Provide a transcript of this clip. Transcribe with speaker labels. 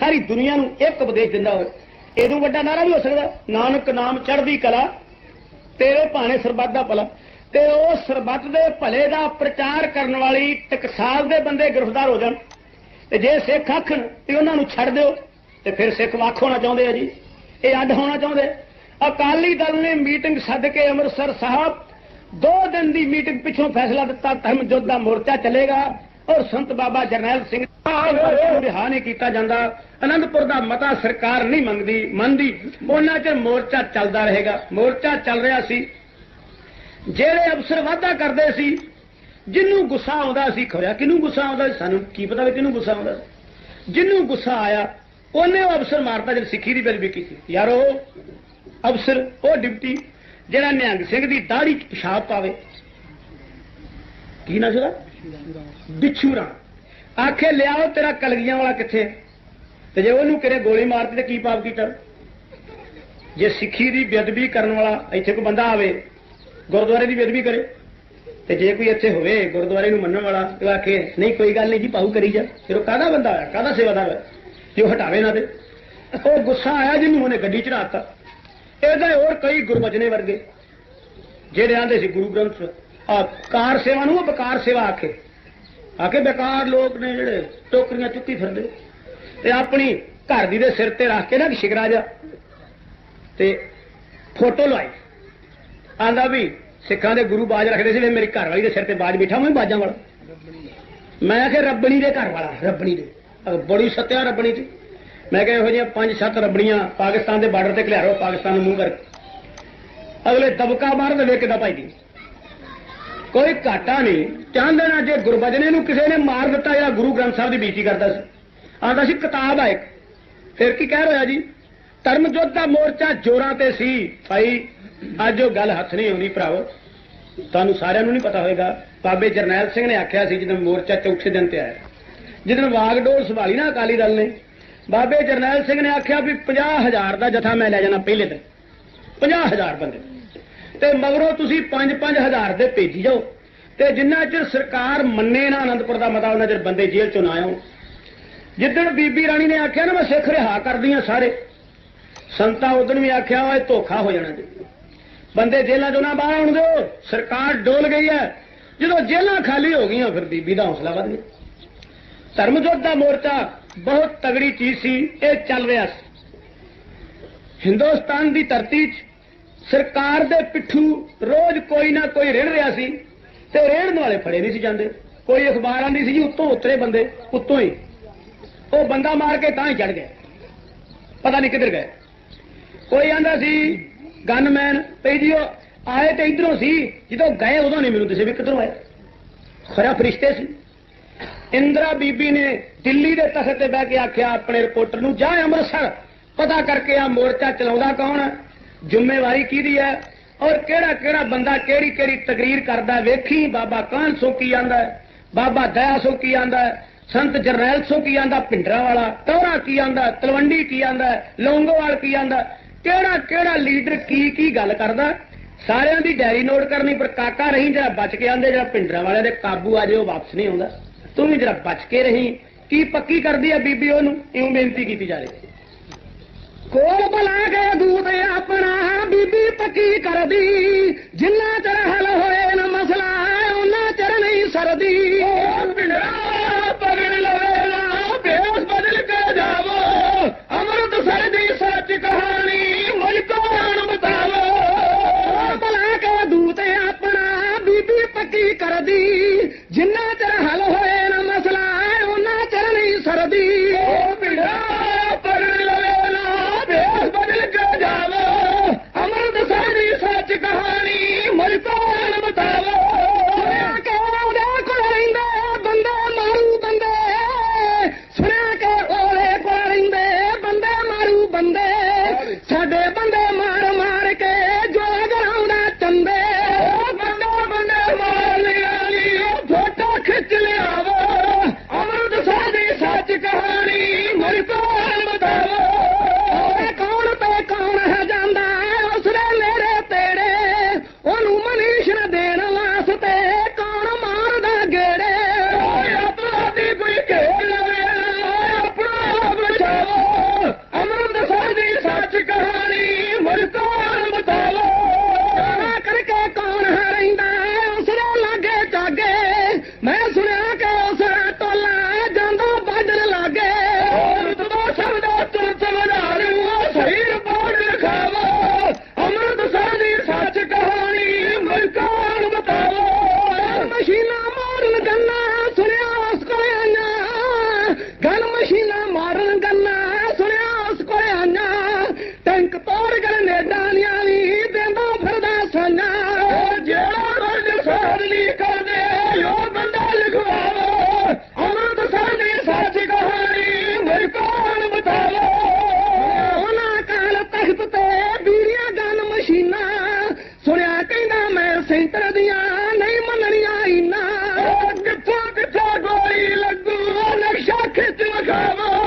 Speaker 1: ਸਾਰੀ ਦੁਨੀਆ ਨੂੰ ਇੱਕ ਉਪਦੇਸ਼ ਦਿੰਦਾ ਹੋਵੇ। ਇਹਦੋਂ ਵੱਡਾ ਨਾਰਾ ਵੀ ਹੋ ਸਕਦਾ। ਨਾਨਕ ਨਾਮ ਚੜ੍ਹਦੀ ਕਲਾ, ਤੇਰੇ ਭਾਣੇ ਸਰਬੱਤ ਦਾ ਭਲਾ। ਤੇ ਉਹ ਸਰਬੱਤ ਦੇ ਭਲੇ ਦਾ ਪ੍ਰਚਾਰ ਕਰਨ ਵਾਲੀ ਟਕਸਾਲ ਦੇ ਬੰਦੇ ਗ੍ਰਿਫਤਾਰ ਹੋ ਜਾਣ। ਤੇ ਜੇ ਸਿੱਖ ਆਖਣ ਤੇ ਉਹਨਾਂ ਨੂੰ ਛੱਡ ਦਿਓ। ਤੇ ਫਿਰ ਸਿੱਖ ਵੱਖ ਹੋਣਾ ਚਾਹੁੰਦੇ ਆ ਜੀ। ਇਹ ਅੱਡ ਹੋਣਾ ਚਾਹੁੰਦੇ। ਅਕਾਲੀ ਦਲ ਨੇ ਮੀਟਿੰਗ ਸੱਦ ਕੇ ਅੰਮ੍ਰਿਤਸਰ ਸਾਹਿਬ, ਦੋ ਦਿਨ ਦੀ ਮੀਟਿੰਗ ਪਿੱਛੋਂ ਫੈਸਲਾ ਦਿੱਤਾ ਧਰਮ ਯੁੱਧ ਮੋਰਚਾ ਚੱਲੇਗਾ। ਔਰ ਸੰਤ ਬਾਬਾ ਜਰਨੈਲ ਸਿੰਘ ਨੂੰ ਰਿਹਾ ਨਹੀਂ ਕੀਤਾ ਜਾਂਦਾ। ਅਨੰਦਪੁਰ ਦਾ ਮਤਾ ਸਰਕਾਰ ਨਹੀਂ ਮੰਗਦੀ, ਮੰਨਦੀ। ਉਹਨਾਂ ਚ ਮੋਰਚਾ ਚੱਲਦਾ ਰਹੇਗਾ। ਮੋਰਚਾ ਚੱਲ ਰਿਹਾ ਸੀ। ਜਿਹੜੇ ਅਫਸਰ ਵਾਅਦਾ ਕਰਦੇ ਸੀ, ਜਿੰਨੂੰ ਗੁੱਸਾ ਆਉਂਦਾ ਸੀ ਖੋਇਆ ਕਿਹਨੂੰ ਗੁੱਸਾ ਆਉਂਦਾ ਸਾਨੂੰ ਕੀ ਪਤਾ ਵੀ ਕਿਹਨੂੰ ਗੁੱਸਾ ਆਉਂਦਾ ਸੀ। ਜਿੰਨੂੰ ਗੁੱਸਾ ਆਇਆ, ਉਹਨੇ ਉਹ ਅਫਸਰ ਮਾਰਤਾ ਜਦ ਸਿੱਖੀ ਦੀ ਬੇਲਬੀ ਕੀਤੀ। ਯਾਰ ਉਹ ਅਫਸਰ, ਉਹ ਡਿਪਟੀ, ਜਿਹੜਾ ਨਿਹੰਗ ਸਿੰਘ ਦੀ ਦਾੜੀ 'ਚ ਪਿਸ਼ਾਬ ਪਾਵੇ। ਕੀ ਨਾ ਜਿਹੜਾ ਸੀਗਾ ਬਿਛੂਰਾ ਆਖੇ, ਲਿਆਓ ਤੇਰਾ ਕਲਗੀਆਂ ਵਾਲਾ ਕਿੱਥੇ? ਤੇ ਜੇ ਉਹਨੂੰ ਕਿਰੇ ਗੋਲੀ ਮਾਰਤੀ ਤੇ ਕੀ ਪਾਪ ਕੀਤਾ? ਜੇ ਸਿੱਖੀ ਦੀ ਬੇਅਦਬੀ ਕਰਨ ਵਾਲਾ ਇੱਥੇ ਕੋਈ ਬੰਦਾ ਆਵੇ, ਗੁਰਦੁਆਰੇ ਦੀ ਬੇਅਦਬੀ ਕਰੇ, ਤੇ ਜੇ ਕੋਈ ਇੱਥੇ ਹੋਵੇ, ਗੁਰਦੁਆਰੇ ਨੂੰ ਮੰਨਣ ਵਾਲਾ, ਤੇ ਆਖੇ, ਨਹੀਂ, ਕੋਈ ਗੱਲ ਨਹੀਂ ਜੀ ਪਾਉ ਕਰੀ ਜਾ। ਫਿਰ ਉਹ ਕਾਹਦਾ ਬੰਦਾ ਹੋਇਆ? ਕਾਹਦਾ ਸੇਵਾਦਾਰ ਹੋਇਆ? ਜੇ ਉਹ ਹਟਾਵੇ ਨਾ ਤੇ। ਉਹ ਗੁੱਸਾ ਆਇਆ ਜਿਹਨੂੰ ਉਹਨੇ ਗੱਡੀ ਚੜਾਤਾ ਇਹਦੇ ਹੋਰ ਕਈ ਗੁਰਮਜਨੇ ਵਰਗੇ, ਜਿਹੜੇ ਆਂਦੇ ਸੀ ਗੁਰੂ ਗ੍ਰੰਥ ਕਾਰ ਸੇਵਾ ਨੂੰ ਉਹ ਬਕਾਰ ਸੇਵਾ ਆਖੇ। ਆਖੇ ਬੇਕਾਰ ਲੋਕ ਨੇ ਜਿਹੜੇ ਟੋਕਰੀਆਂ ਚੁੱਕੀ ਫਿਰਦੇ। ਤੇ ਆਪਣੀ ਘਰ ਦੀ ਦੇ ਸਿਰ ਤੇ ਰੱਖ ਕੇ ਨਾ ਸ਼ਿਕਰਾ ਜਾ ਤੇ ਫੋਟੋ ਲਵਾਈ। ਆਂਦਾ ਵੀ ਸਿੱਖਾਂ ਦੇ ਗੁਰੂ ਬਾਜ ਰੱਖਦੇ ਸੀ ਵੀ ਮੇਰੀ ਘਰ ਵਾਲੀ ਦੇ ਸਿਰ ਤੇ ਬਾਜ ਬਿਠਾ ਮੈਂ ਬਾਜਾਂ ਵਾਲਾ। ਮੈਂ ਆਖਿਆ ਰੱਬਣੀ ਦੇ ਘਰ ਵਾਲਾ, ਰੱਬਣੀ ਦੇ। ਬੜੀ ਸੱਤਿਆ ਰੱਬਣੀ ਚ ਮੈਂ ਕਿਹਾ ਇਹੋ ਜਿਹੀਆਂ ਪੰਜ ਸੱਤ ਰੱਬਣੀਆਂ ਪਾਕਿਸਤਾਨ ਦੇ ਬਾਰਡਰ ਤੇ ਖਿਲਾਰੋ ਪਾਕਿਸਤਾਨ ਨੂੰ ਮੂੰਹ ਕਰਕੇ। ਅਗਲੇ ਦਬਕਾ ਮਾਰ ਦੇਵੇ ਕਿਦਾਂ ਭਾਈ ਦੀ। ਕੋਈ ਘਾਟਾ ਨਹੀਂ। ਚਾਹੁੰਦੇ ਨਾ ਜੇ ਗੁਰਬਜਨੇ ਨੂੰ ਕਿਸੇ ਨੇ ਮਾਰ ਦਿੱਤਾ ਜਾਂ ਗੁਰੂ ਗ੍ਰੰਥ ਸਾਹਿਬ ਦੀ ਬੇਇੱਜ਼ਤੀ ਕਰਦਾ ਸੀ। ਆਂਦਾ ਸੀ, ਕਿਤਾਬ ਆ ਇੱਕ। ਫਿਰ ਕੀ ਕਹਿ ਰਿਹਾ ਜੀ? ਧਰਮ ਦਾ ਮੋਰਚਾ ਜੋਰਾਂ ਤੇ ਸੀ। ਭਾਈ, ਅੱਜ ਉਹ ਗੱਲ ਹੱਥ ਨਹੀਂ ਆਉਂਦੀ ਭਰਾਵੋ। ਤੁਹਾਨੂੰ ਸਾਰਿਆਂ ਨੂੰ ਨਹੀਂ ਪਤਾ ਹੋਵੇਗਾ ਬਾਬੇ ਜਰਨੈਲ ਸਿੰਘ ਨੇ ਆਖਿਆ ਸੀ ਜਦੋਂ ਮੋਰਚਾ ਚੌਥੇ ਦਿਨ ਤੇ ਆਇਆ। ਜਦੋਂ ਵਾਗਡੋਰ ਸੰਭਾਲੀ ਨਾ ਅਕਾਲੀ ਦਲ ਨੇ, ਬਾਬੇ ਜਰਨੈਲ ਸਿੰਘ ਨੇ ਆਖਿਆ ਵੀ 50000 ਦਾ ਜਥਾ ਮੈਂ ਲੈ ਜਾਣਾ ਪਹਿਲੇ ਦਿਨ। 50000 ਬੰਦੇ। ਤੇ ਮਗਰੋਂ ਤੁਸੀਂ 5-5000 ਦੇ ਭੇਜੀ ਜਾਓ। ਤੇ ਜਿੰਨਾ ਚਿਰ ਸਰਕਾਰ ਮੰਨੇ ਨਾ ਅਨੰਦਪੁਰ ਦਾ ਮਤਾ, ਉਹਨਾਂ ਚਿਰ ਬੰਦੇ ਜੇਲ੍ਹ ਚੋਂ ਨਾ ਆਉਣ। ਜਿੱਦਣ ਬੀਬੀ ਰਾਣੀ ਨੇ ਆਖਿਆ ਨਾ, ਮੈਂ ਸਿੱਖ ਰਿਹਾ ਕਰਦੀ ਕਰਦੀਆਂ ਸਾਰੇ। ਸੰਤਾ ਉਦੋਂ ਵੀ ਆਖਿਆ, ਓਏ ਧੋਖਾ ਹੋ ਜਾਣਾ ਜੀ। ਬੰਦੇ ਜੇਲ੍ਹਾਂ ਚੋਂ ਨਾ ਬਾਹਰ ਆਉਣ ਦਿਓ, ਸਰਕਾਰ ਡੋਲ ਗਈ ਹੈ ਜਦੋਂ ਜੇਲ੍ਹਾਂ ਖਾਲੀ ਹੋ ਗਈਆਂ, ਫਿਰ ਬੀਬੀ ਦਾ ਹੌਸਲਾ ਵੱਧ ਗਿਆ। ਧਰਮ ਯੁੱਧ ਦਾ ਮੋਰਚਾ ਬਹੁਤ ਤਗੜੀ ਚੀਜ਼ ਸੀ, ਇਹ ਚੱਲ ਰਿਹਾ ਸੀ। ਹਿੰਦੁਸਤਾਨ ਦੀ ਧਰਤੀ 'ਚ ਸਰਕਾਰ ਦੇ ਪਿੱਠੂ ਰੋਜ਼ ਕੋਈ ਨਾ ਕੋਈ ਰਿੜ ਰਿਹਾ ਸੀ ਤੇ ਰਹਿਣ ਵਾਲੇ ਫੜੇ ਨਹੀਂ ਸੀ ਜਾਂਦੇ। ਕੋਈ ਅਖਬਾਰ ਆਂਦੀ ਸੀ ਜੀ, ਉੱਤੋਂ ਉਤਰੇ ਬੰਦੇ, ਉੱਤੋਂ ਹੀ। ਉਹ ਬੰਦਾ ਮਾਰ ਕੇ ਤਾਂ ਹੀ ਚੜ ਗਏ ਪਤਾ ਨਹੀਂ ਕਿੱਧਰ ਗਏ। ਕੋਈ ਆਂਦਾ ਸੀ ਗਨਮੈਨ ਤੇ ਜੀ, ਉਹ ਆਏ ਤੇ ਇਧਰੋਂ ਸੀ, ਜਦੋਂ ਗਏ ਉਦੋਂ ਨਹੀਂ ਮੈਨੂੰ ਦੱਸੇ ਵੀ ਕਿੱਧਰੋਂ ਆਏ। ਖਰਾ ਫਰਿਸ਼ਤੇ ਸੀ। ਇੰਦਰਾ ਬੀਬੀ ਨੇ ਦਿੱਲੀ ਦੇ ਤਖਤ ਤੇ ਬਹਿ ਕੇ ਆਖਿਆ, ਆਪਣੇ ਰਿਪੋਰਟਰ ਨੂੰ ਜਾ ਅੰਮ੍ਰਿਤਸਰ। ਪਤਾ ਕਰਕੇ ਆ ਮੋਰਚਾ ਚਲਾਉਂਦਾ ਕੌਣ ਹੈ ਜ਼ਿੰਮੇਵਾਰੀ ਕਿਹਦੀ ਹੈ? ਔਰ ਕਿਹੜਾ ਕਿਹੜਾ ਬੰਦਾ ਕਿਹੜੀ ਕਿਹੜੀ ਤਕਰੀਰ ਕਰਦਾ? ਵੇਖੀ ਬਾਬਾ ਕਾਹਨ ਸੋ ਕੀ ਆਂਦਾ ਬਾਬਾ ਦਇਆ ਸੋ ਕੀ ਆਂਦਾ ਸੰਤ ਜਰਨੈਲ ਸੋ ਕੀ ਆਂਦਾ ਪਿੰਡਰਾ ਵਾਲਾ ਟੌਰਾ ਕੀ ਆਂਦਾ ਤਲਵੰਡੀ ਕੀ ਆਂਦਾ ਲੌਂਗੋਵਾਲ ਕੀ ਆਂਦਾ ਕਿਹੜਾ ਕਿਹੜਾ ਲੀਡਰ ਕੀ ਕੀ ਗੱਲ ਕਰਦਾ ਸਾਰਿਆਂ ਦੀ ਡਾਇਰੀ ਨੋਟ ਕਰਨੀ, ਪਰ ਕਾਕਾ ਰਹੀ ਜਿਹੜਾ ਬਚ ਕੇ ਆਂਦੇ ਜਿਹੜਾ ਪਿੰਡਰਾ ਵਾਲਿਆਂ ਦੇ ਕਾਬੂ ਆ ਜੇ ਉਹ ਵਾਪਸ ਨਹੀਂ ਆਉਂਦਾ। ਤੂੰ ਵੀ ਜਿਹੜਾ ਬਚ ਕੇ ਰਹੀ। ਕੀ ਪੱਕੀ ਕਰਦੀ ਆ ਬੀਬੀ ਉਹਨੂੰ? ਇਉਂ ਬੇਨਤੀ ਕੀਤੀ ਜਾ ਰਹੀ ਕੋਲ ਬਲਾ ਕੇ ਦੂਤ ਆਪਣਾ ਬੀਬੀ ਪੱਕੀ ਕਰਦੀ ਜਿੰਨਾ ਚਿਰ
Speaker 2: que te la!